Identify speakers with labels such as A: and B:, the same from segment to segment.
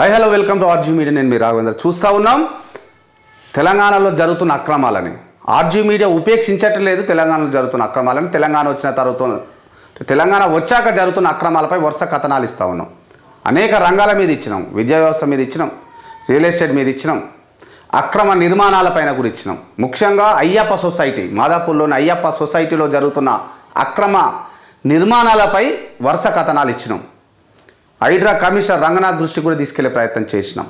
A: Hi hello welcome to RG media నేను మీ రాఘవేంద్ర. చూస్తూ ఉన్నాం తెలంగాణలో జరుగుతున్న అక్రమాలని. ఆర్జీ మీడియా ఉపేక్షించట్లేదు తెలంగాణలో జరుగుతున్న అక్రమాలని. తెలంగాణ వచ్చిన తర్వాత తెలంగాణ వచ్చాక జరుగుతున్న అక్రమాలపై వరుస కథనాలు ఇస్తూ ఉన్నాం. అనేక రంగాల మీద ఇచ్చినాం. విద్యా వ్యవస్థ మీద ఇచ్చినాం. రియల్ ఎస్టేట్ మీద ఇచ్చినాం. అక్రమ నిర్మాణాలపైన కూడా ఇచ్చినాం. ముఖ్యంగా అయ్యప్ప సొసైటీ మాదాపూర్లోని అయ్యప్ప సొసైటీలో జరుగుతున్న అక్రమ నిర్మాణాలపై వరుస కథనాలు ఇచ్చినాం. హైడ్రా కమిషనర్ రంగనాథ్ దృష్టి కూడా తీసుకెళ్ళే ప్రయత్నం చేసినాం.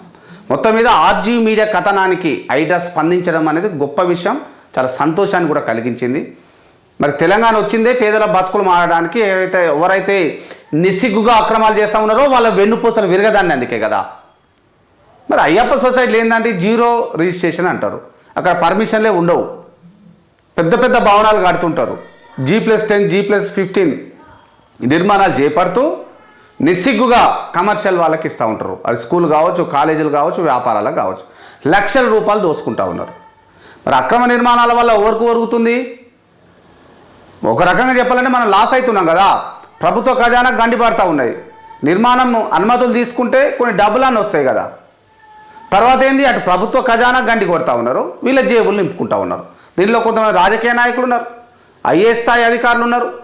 A: మొత్తం మీద ఆర్జీ మీడియా కథనానికి హైడ్రా స్పందించడం అనేది గొప్ప విషయం చాలా సంతోషాన్ని కూడా కలిగించింది. మరి తెలంగాణ వచ్చిందే పేదల బతుకులు మారడానికి ఏవైతే ఎవరైతే నిస్సిగ్గుగా అక్రమాలు చేస్తూ ఉన్నారో వాళ్ళ వెన్నుపూసలు విరగదాన్ని అందుకే కదా. మరి అయ్యప్ప సొసైటీలు ఏంటంటే జీరో రిజిస్ట్రేషన్ అంటారు. అక్కడ పర్మిషన్లే ఉండవు. పెద్ద పెద్ద భవనాలు కడుతుంటారు. G plus ten G plus fifteen నిర్మాణాలు చేపడుతూ నిస్సిగ్గుగా కమర్షియల్ వాళ్ళకి ఇస్తూ ఉంటారు. అది స్కూల్ కావచ్చు కాలేజీలు కావచ్చు వ్యాపారాలకు కావచ్చు. లక్షల రూపాయలు దోసుకుంటా ఉన్నారు. మరి అక్రమ నిర్మాణాల వల్ల ఎవరికి ఒరుగుతుంది? ఒక రకంగా చెప్పాలంటే మనం లాస్ అవుతున్నాం కదా. ప్రభుత్వ ఖజానా గండిపడతా ఉన్నాయి. నిర్మాణం అనుమతులు తీసుకుంటే కొన్ని డబ్బులన్నీ వస్తాయి కదా. తర్వాత ఏంది? అటు ప్రభుత్వ ఖజానా గండి కొడతా ఉన్నారు. వీళ్ళ జేబులు నింపుకుంటా ఉన్నారు. దీనిలో కొంతమంది రాజకీయ నాయకులు ఉన్నారు. ఐఏ స్థాయి అధికారులు ఉన్నారు.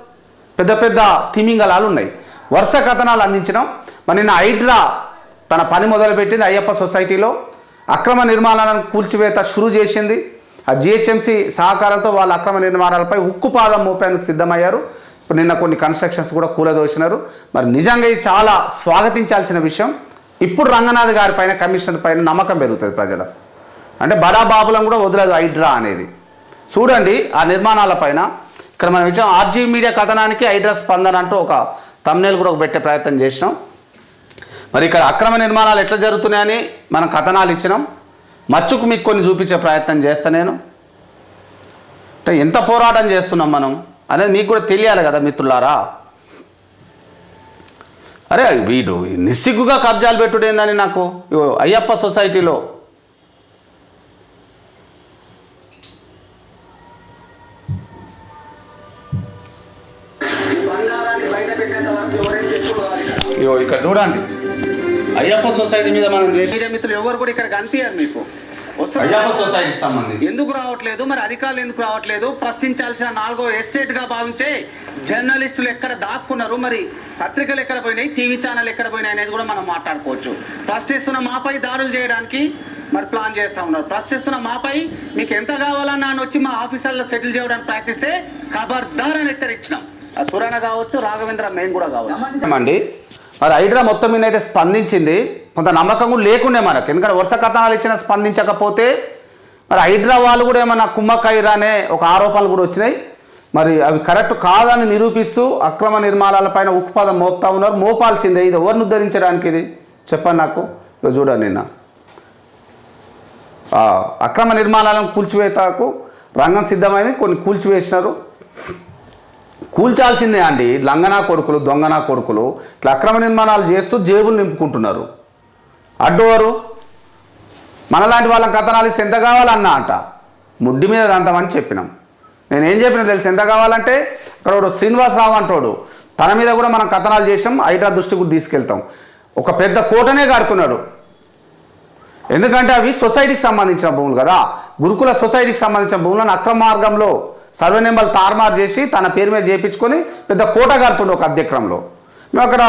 A: పెద్ద పెద్ద తిమింగలాలు ఉన్నాయి. వరుస కథనాలు అందించడం మరి నిన్న హైడ్రా తన పని మొదలుపెట్టింది అయ్యప్ప సొసైటీలో. అక్రమ నిర్మాణాలను కూల్చివేత షురు చేసింది. ఆ జిహెచ్ఎంసీ సహకారంతో వాళ్ళ అక్రమ నిర్మాణాలపై ఉక్కుపాదం మోపేందుకు సిద్ధమయ్యారు. ఇప్పుడు నిన్న కొన్ని కన్స్ట్రక్షన్స్ కూడా కూలదోసినారు. మరి నిజంగా ఇది చాలా స్వాగతించాల్సిన విషయం. ఇప్పుడు రంగనాథ్ గారి పైన కమిషనర్ పైన నమ్మకం పెరుగుతుంది ప్రజలకు అంటే బడా బాబులను కూడా వదలదు హైడ్రా అనేది. చూడండి ఆ నిర్మాణాల పైన. ఇక్కడ మనం ఇచ్చాం ఆర్జీ మీడియా కథనానికి హైడ్రా స్పందన అంటూ ఒక తమ్నేలు కూడా పెట్టే ప్రయత్నం చేసినాం. మరి ఇక్కడ అక్రమ నిర్మాణాలు ఎట్లా జరుగుతున్నాయని మనం కథనాలు ఇచ్చినాం. మచ్చుకు మీకు కొన్ని చూపించే ప్రయత్నం చేస్తా నేను. అంటే ఎంత పోరాటం చేస్తున్నాం మనం అనేది మీకు కూడా తెలియాలి కదా మిత్రులారా. అరే వీడు నిస్సిగ్గుగా కబ్జాలు పెట్టుడేందని నాకు అయ్యప్ప సొసైటీలో ఇగో ఇక్కడ చూడండి. అయ్యప్ప సొసైటీ మీద మనం చేసి
B: మీడియా మిత్రులు ఎవరు కూడా ఇక్కడ కనిపించారు మీకు.
A: అయ్యప్ప సొసైటీకి సంబంధించి.
B: ఎందుకు రావట్లేదు? మరి అధికారులు ఎందుకు రావట్లేదు? ప్రశ్నించాల్సిన నాలుగో ఎస్టేట్గా భావించే జర్నలిస్టులు ఎక్కడ దాక్కున్నారు? మరి పత్రికలు ఎక్కడ పోయినాయి? టీవీ ఛానల్ ఎక్కడ పోయినాయి అనేది కూడా మనం మాట్లాడుకోవచ్చు. ప్రశ్నిస్తున్న మాపై దాడులు చేయడానికి మరి ప్లాన్ చేస్తా ఉన్నారు. ప్రశ్నిస్తున్న మాపై మీకు ఎంత కావాలన్నా అని వచ్చి మా ఆఫీసర్లో సెటిల్ చేయడానికి ప్రయత్నిస్తే ఖబర్దార్ అని హెచ్చరించినాం. ఆ సురణ కావచ్చు రాఘవేంద్ర మేము కూడా కావచ్చు.
A: మరి హైడ్రా మొత్తం మీద అయితే స్పందించింది. కొంత నమ్మకం కూడా లేకుండే మనకు. ఎందుకంటే వరుస కథనాలు ఇచ్చిన స్పందించకపోతే మరి హైడ్రా వాళ్ళు కూడా ఏమన్నా కుమ్మక్కైరా అనే ఒక ఆరోపణలు కూడా వచ్చినాయి. మరి అవి కరెక్ట్ కాదని నిరూపిస్తూ అక్రమ నిర్మాణాలపైన ఉక్కుపాదం మోపుతా ఉన్నారు. మోపాల్సిందే ఇది ఎవరిని ఉద్ధరించడానికి ఇది? చెప్పండి నాకు. ఇక చూడండి నిన్న. అక్రమ నిర్మాణాలను కూల్చివేతకు రంగం సిద్ధమైంది. కొన్ని కూల్చివేసినారు. కూల్చాల్సిందే అండి. లంగనా కొడుకులు దొంగనా కొడుకులు ఇట్లా అక్రమ నిర్మాణాలు చేస్తూ జేబులు నింపుకుంటున్నారు. అడ్డోరు మనలాంటి వాళ్ళ కథనాలు ఇస్తే ఎంత కావాలన్నా అంట. ముడ్డి మీద దంతమని చెప్పినాం. నేను ఏం చెప్పినా తెలుసు? ఎంత కావాలంటే ఇక్కడ శ్రీనివాసరావు అంటాడు. తన మీద కూడా మనం కథనాలు చేసాం ఐటా దృష్టి కూడా తీసుకెళ్తాం. ఒక పెద్ద కోటనే కడుతున్నాడు. ఎందుకంటే అవి సొసైటీకి సంబంధించిన భూములు కదా. గురుకుల సొసైటీకి సంబంధించిన భూములను అక్రమ మార్గంలో సర్వే నెంబర్ తారుమారు చేసి తన పేరు మీద చేయించుకొని పెద్ద కోట కడుతుండే ఒక అధ్యక్రమంలో. మేము అక్కడ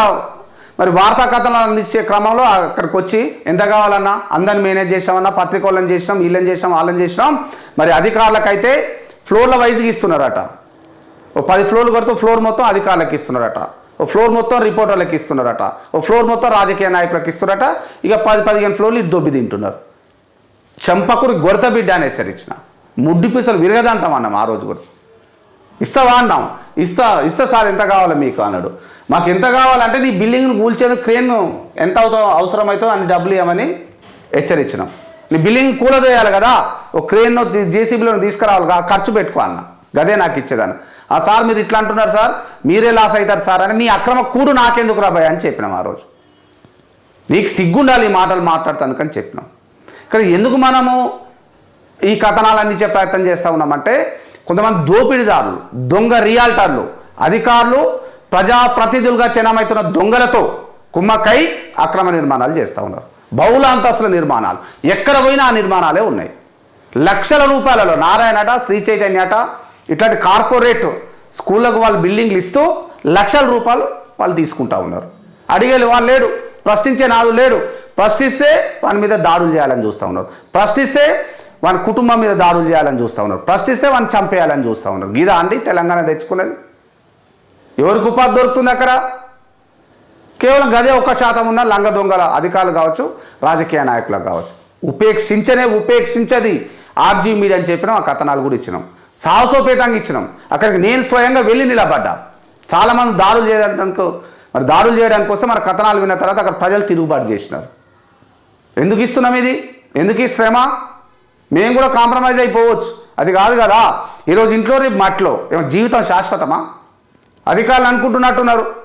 A: మరి వార్తా కథనాలు అందించే క్రమంలో అక్కడికి వచ్చి ఎంత కావాలన్నా అందరిని మేనేజ్ చేసామన్నా పత్రిక వాళ్ళని చేసినాం వీళ్ళని చేసినాం వాళ్ళని చేసినాం. మరి అధికారులకైతే ఫ్లోర్ల వైజ్గా ఇస్తున్నారట. ఓ పది ఫ్లోర్లు కొడుతూ ఫ్లోర్ మొత్తం అధికారులకు ఇస్తున్నారట. ఓ ఫ్లోర్ మొత్తం రిపోర్టర్లకు ఇస్తున్నారట. ఓ ఫ్లోర్ మొత్తం రాజకీయ నాయకులకు ఇస్తున్నారట. ఇక పది పదిహేను ఫ్లోర్లు ఇటు దొబ్బి తింటున్నారు. చంపకుడి గొడత బిడ్డ అని హెచ్చరించిన. ముడ్డి పీసలు విరగదంతం అన్నాం ఆ రోజు కూడా. ఇస్తావా అన్నాం. ఇస్తా ఇస్తా సార్ ఎంత కావాలి మీకు అన్నాడు. మాకు ఎంత కావాలంటే నీ బిల్డింగ్ను కూల్చేందుకు క్రేన్. ఎంత అవుతో అవసరమవుతుందో అన్ని డబ్బులు ఇవ్వమని హెచ్చరించినాం. నీ బిల్డింగ్ కూలదేయాలి కదా. ఒక క్రేన్ను జేసీబీలో తీసుకురావాలి ఖర్చు పెట్టుకో అన్న. గదే నాకు ఇచ్చేదాన్ని ఆ సార్ మీరు ఇట్లా అంటున్నారు సార్ మీరే లాస్ అవుతారు సార్ అని నీ అక్రమ కూడు నాకెందుకు రాబాయి అని చెప్పినాం ఆ రోజు. నీకు సిగ్గుండాలి ఈ మాటలు మాట్లాడుతందుకని చెప్పినాం. ఇక్కడ ఎందుకు మనము ఈ కథనాలు అందించే ప్రయత్నం చేస్తూ ఉన్నామంటే కొంతమంది దోపిడీదారులు దొంగ రియాల్టర్లు అధికారులు ప్రజాప్రతినిధులుగా చెనమవుతున్న దొంగలతో కుమ్మక్కై అక్రమ నిర్మాణాలు చేస్తూ ఉన్నారు. బహుళ అంతస్తుల నిర్మాణాలు. ఎక్కడ పోయినా ఆ నిర్మాణాలే ఉన్నాయి. లక్షల రూపాయలలో నారాయణట శ్రీ చైతన్యట ఇట్లాంటి కార్పొరేట్ స్కూళ్ళకు వాళ్ళు బిల్డింగ్లు ఇస్తూ లక్షల రూపాయలు వాళ్ళు తీసుకుంటా ఉన్నారు. అడిగేది వాళ్ళు లేడు ప్రశ్నించే నాదు లేడు. ప్రశ్నిస్తే వాని మీద దాడులు చేయాలని చూస్తూ ఉన్నారు. ప్రశ్నిస్తే వాని కుటుంబం మీద దాడులు చేయాలని చూస్తూ ఉన్నారు. ప్రశ్నిస్తే వాడిని చంపేయాలని చూస్తూ ఉన్నారు. గీదా అండి తెలంగాణ తెచ్చుకున్నది. ఎవరికి ఉపాధి దొరుకుతుంది అక్కడ? కేవలం గదే ఒక్క శాతం ఉన్న లంగ దొంగల అధికారులు కావచ్చు రాజకీయ నాయకులకు కావచ్చు. ఉపేక్షించనే ఉపేక్షించది. ఆర్జీ మీడియా అని చెప్పినాం ఆ కథనాలు కూడా ఇచ్చినాం. సాహసోపేతంగా ఇచ్చినాం. అక్కడికి నేను స్వయంగా వెళ్ళి నిలబడ్డా. చాలామంది దాడులు చేయడానికి మరి దాడులు చేయడానికి వస్తే మన కథనాలు విన్న తర్వాత అక్కడ ప్రజలు తిరుగుబాటు చేసినారు. ఎందుకు ఇస్తున్నాం ఇది? ఎందుకు ఈ శ్రమ? మేము కూడా కాంప్రమైజ్ అయిపోవచ్చు. అది కాదు కదా. ఈరోజు ఇంట్లో రేపు మట్లో. ఏమో జీవితం శాశ్వతమా? అధికారులు అనుకుంటున్నట్టున్నారు.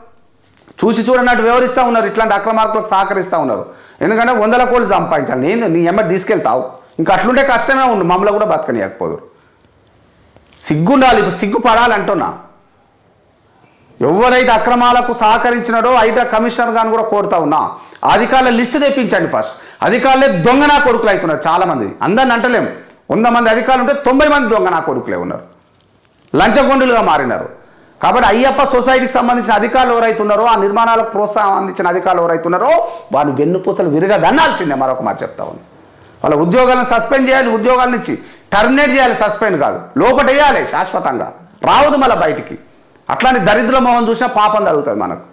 A: చూసి చూడనట్టు వివరిస్తూ ఉన్నారు. ఇట్లాంటి అక్రమార్కులకు సహకరిస్తూ ఉన్నారు. ఎందుకంటే వందల కోట్లు సంపాదించాలి. నేను నీ ఎమ్మటి తీసుకెళ్తావు. ఇంకా అట్లుంటే కష్టమే ఉండు. మమ్మల్ని కూడా బతకనియకపోదు. సిగ్గుండాలి. ఇప్పుడు సిగ్గు ఎవరైతే అక్రమాలకు సహకరించినాడో ఐటీ కమిషనర్ గాని కూడా కోరుతా ఉన్నా. అధికారుల లిస్టు తెప్పించండి ఫస్ట్. అధికారులే దొంగ నా కొడుకులు అవుతున్నారు చాలామంది. అందరిని అంటలేం. వంద మంది అధికారులు ఉంటే తొంభై మంది దొంగ నా కొడుకులే ఉన్నారు. లంచగొండులుగా మారినారు. కాబట్టి అయ్యప్ప సొసైటీకి సంబంధించిన అధికారులు ఎవరైతే ఉన్నారో ఆ నిర్మాణాలకు ప్రోత్సాహం అందించిన అధికారులు ఎవరైతున్నారో వారు వెన్నుపూసలు విరగదన్నాల్సిందే మరొక మాట చెప్తా ఉంది వాళ్ళ ఉద్యోగాలను సస్పెండ్ చేయాలి ఉద్యోగాల నుంచి టర్మినేట్ చేయాలి సస్పెండ్ కాదు. లోపటేయాలి శాశ్వతంగా. రావద్దు మళ్ళీ బయటికి. అట్లానే దరిద్ర మోహన్ చూసినా పాపం జరుగుతుంది మనకు.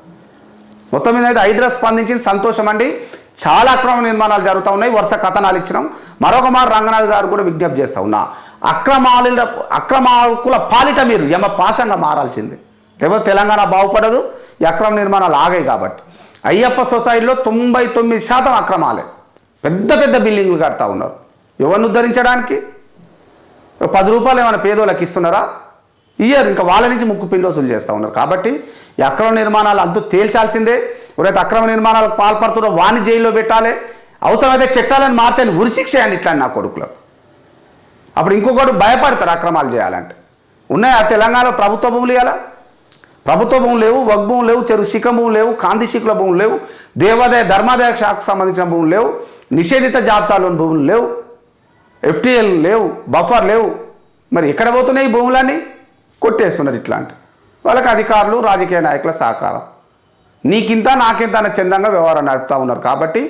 A: మొత్తం మీద అయితే హైడ్రా స్పందించింది సంతోషం అండి. చాలా అక్రమ నిర్మాణాలు జరుగుతూ ఉన్నాయి. వరుస కథనాలు ఇచ్చినాం. మరొక మారు రంగనాథ్ గారు కూడా విజ్ఞప్తి చేస్తా ఉన్నా. అక్రమాల అక్రమాకుల పాలిట మీరు యమ పాశంగా మారాల్సింది. లేకపోతే తెలంగాణ బాగుపడదు. ఈ అక్రమ నిర్మాణాలు ఆగాయి కాబట్టి. అయ్యప్ప సొసైటీలో తొంభై తొమ్మిది శాతం అక్రమాలే. పెద్ద పెద్ద బిల్డింగ్లు కడతా ఉన్నారు. ఎవరిని ఉద్ధరించడానికి? పది రూపాయలు ఏమైనా పేదోళ్ళకి ఇస్తున్నారా? ఇయ్యరు ఇంకా వాళ్ళ నుంచి ముక్కు పిండి వసూలు చేస్తూ ఉన్నారు. కాబట్టి ఈ అక్రమ నిర్మాణాలు అంతా తేల్చాల్సిందే. ఎవరైతే అక్రమ నిర్మాణాలకు పాల్పడుతున్నారో వాణి జైల్లో పెట్టాలి. అవసరమైతే చట్టాలను మార్చని ఉరిశిక్ష అని ఇట్లా నా కొడుకులకు అప్పుడు ఇంకొకటి భయపడతారు అక్రమాలు చేయాలంటే. ఉన్నాయా? తెలంగాణలో ప్రభుత్వ భూములు ఇవ్వాలా ప్రభుత్వ భూములు లేవు వగ్ భూములు లేవు చెరువు శిఖ భూములు లేవు కాంతి శిఖల భూములు లేవు దేవాదాయ ధర్మాదాయ శాఖకు సంబంధించిన భూములు లేవు నిషేధిత జాబితాలోని భూములు లేవు ఎఫ్టీఎల్ లేవు బఫర్ లేవు. మరి ఎక్కడ పోతున్నాయి ఈ భూములన్నీ? కొట్టేస్తున్నారు ఇట్లాంటి. వాళ్ళకి అధికారులు రాజకీయ నాయకుల సహకారం. నీకింత నాకింత అన్న చందంగా వ్యవహారం నడుపుతూ ఉన్నారు కాబట్టి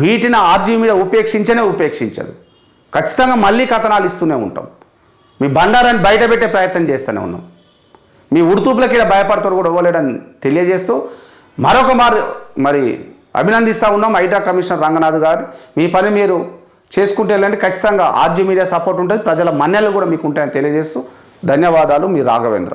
A: వీటిని ఆర్జీ మీద ఉపేక్షించనే ఉపేక్షించదు. ఖచ్చితంగా మళ్ళీ కథనాలు ఇస్తూనే ఉంటాం. మీ బండారాన్ని బయట పెట్టే ప్రయత్నం చేస్తూనే ఉన్నాం. మీ ఉడుతూపులకి ఇలా భయపడతారు కూడా ఇవ్వలేడని తెలియజేస్తూ మరొక మారు మరి అభినందిస్తూ ఉన్నాం ఐటా కమిషనర్ రంగనాథ్ గారు. మీ పని మీరు చేసుకుంటే వెళ్ళండి ఖచ్చితంగా ఆర్జీ మీడియా సపోర్ట్ ఉంటుంది. ప్రజల మన్నెలు కూడా మీకు ఉంటాయని తెలియజేస్తూ ధన్యవాదాలు మీ రాఘవేంద్ర.